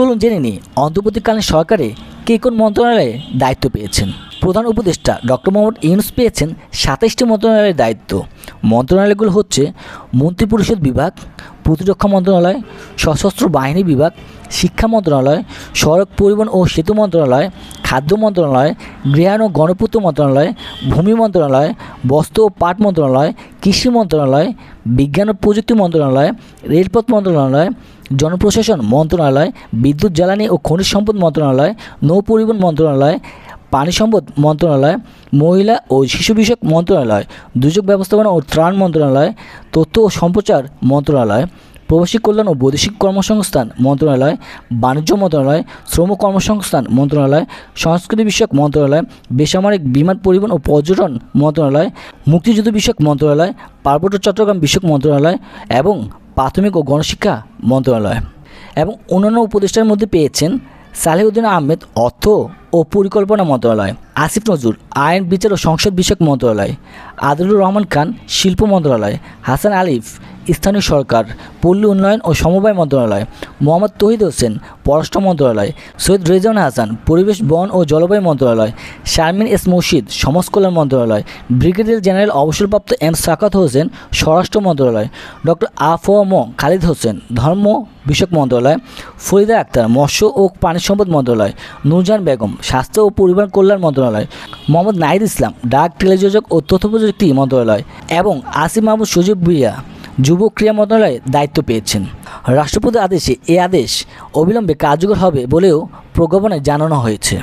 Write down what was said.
চলুন জেনে নিই অন্তর্বর্তীকালীন সরকারে কে কোন মন্ত্রণালয়ে দায়িত্ব পেয়েছেন। প্রধান উপদেষ্টা ডক্টর মোহাম্মদ ইউনুস পেয়েছেন সাতাইশটি মন্ত্রণালয়ের দায়িত্ব। মন্ত্রণালয়গুলো হচ্ছে মন্ত্রিপরিষদ বিভাগ, প্রতিরক্ষা মন্ত্রণালয়, সশস্ত্র বাহিনী বিভাগ, শিক্ষা মন্ত্রণালয়, সড়ক পরিবহন ও সেতু মন্ত্রণালয়, খাদ্য মন্ত্রণালয় গৃহায়ণ ও গণপূর্ত মন্ত্রণালয়, ভূমি মন্ত্রণালয় বস্ত্র ও পাট মন্ত্রণালয়, কৃষি মন্ত্রণালয়, বিজ্ঞান ও প্রযুক্তি মন্ত্রণালয়, রেলপথ মন্ত্রণালয়, জনপ্রশাসন মন্ত্রণালয়, বিদ্যুৎ, জ্বালানি ও খনিজ সম্পদ মন্ত্রণালয়, নৌ পরিবহন মন্ত্রণালয়, পানি সম্পদ মন্ত্রণালয়, মহিলা ও শিশু বিষয়ক মন্ত্রণালয়, দুর্যোগ ব্যবস্থাপনা ও ত্রাণ মন্ত্রণালয়, তথ্য ও সম্প্রচার মন্ত্রণালয় প্রবাসী কল্যাণ ও বৈদেশিক কর্মসংস্থান মন্ত্রণালয়, বাণিজ্য মন্ত্রণালয়, শ্রম কর্মসংস্থান মন্ত্রণালয়, সংস্কৃতি বিষয়ক মন্ত্রণালয়, বেসামরিক বিমান পরিবহন ও পর্যটন মন্ত্রণালয়, মুক্তিযুদ্ধ বিষয়ক মন্ত্রণালয়, পার্বত্য চট্টগ্রাম বিষয়ক মন্ত্রণালয় এবং প্রাথমিক ও গণশিক্ষা মন্ত্রণালয় এবং অন্যান্য উপদেষ্টার মধ্যে পেয়েছেন সালেহুদ্দিন আহমেদ অর্থ ও পরিকল্পনা মন্ত্রণালয়, আসিফ নজরুল আইন, বিচার ও সংসদ বিষয়ক মন্ত্রণালয় আদিলুর রহমান খান শিল্প মন্ত্রণালয়, হাসান আলিফ স্থানীয় সরকার, পল্লী উন্নয়ন ও সমবায় মন্ত্রণালয়, মোহাম্মদ তহিদ হোসেন, পররাষ্ট্র মন্ত্রণালয়, সৈয়দ রেজান হাসান, পরিবেশ, বন ও জলবায়ু মন্ত্রণালয়, শারমিন এস মুর্শিদ, সমাজ কল্যাণ মন্ত্রণালয়, ব্রিগেডিয়ার জেনারেল অবসরপ্রাপ্ত এম সাকাত হোসেন, স্বরাষ্ট্র মন্ত্রণালয়, ডক্টর আফম খালিদ হোসেন, ধর্ম বিষয়ক মন্ত্রণালয়, ফরিদা আক্তার, মৎস্য ও পানি সম্পদ মন্ত্রণালয়, নুরজান বেগম, স্বাস্থ্য ও পরিবার কল্যাণ মন্ত্রণালয়, মোহাম্মদ নাহিদ ইসলাম, ডাক টেলিযোজক ও তথ্য প্রযুক্তি মন্ত্রণালয় এবং আসিম মাহমুদ সজীব ভুইয়া যুব ক্রীড়া মন্ত্রণালয়ে দায়িত্ব পেয়েছেন। রাষ্ট্রপতির আদেশে এ আদেশ অবিলম্বে কার্যকর হবে বলেও প্রজ্ঞাপনে জানানো হয়েছে।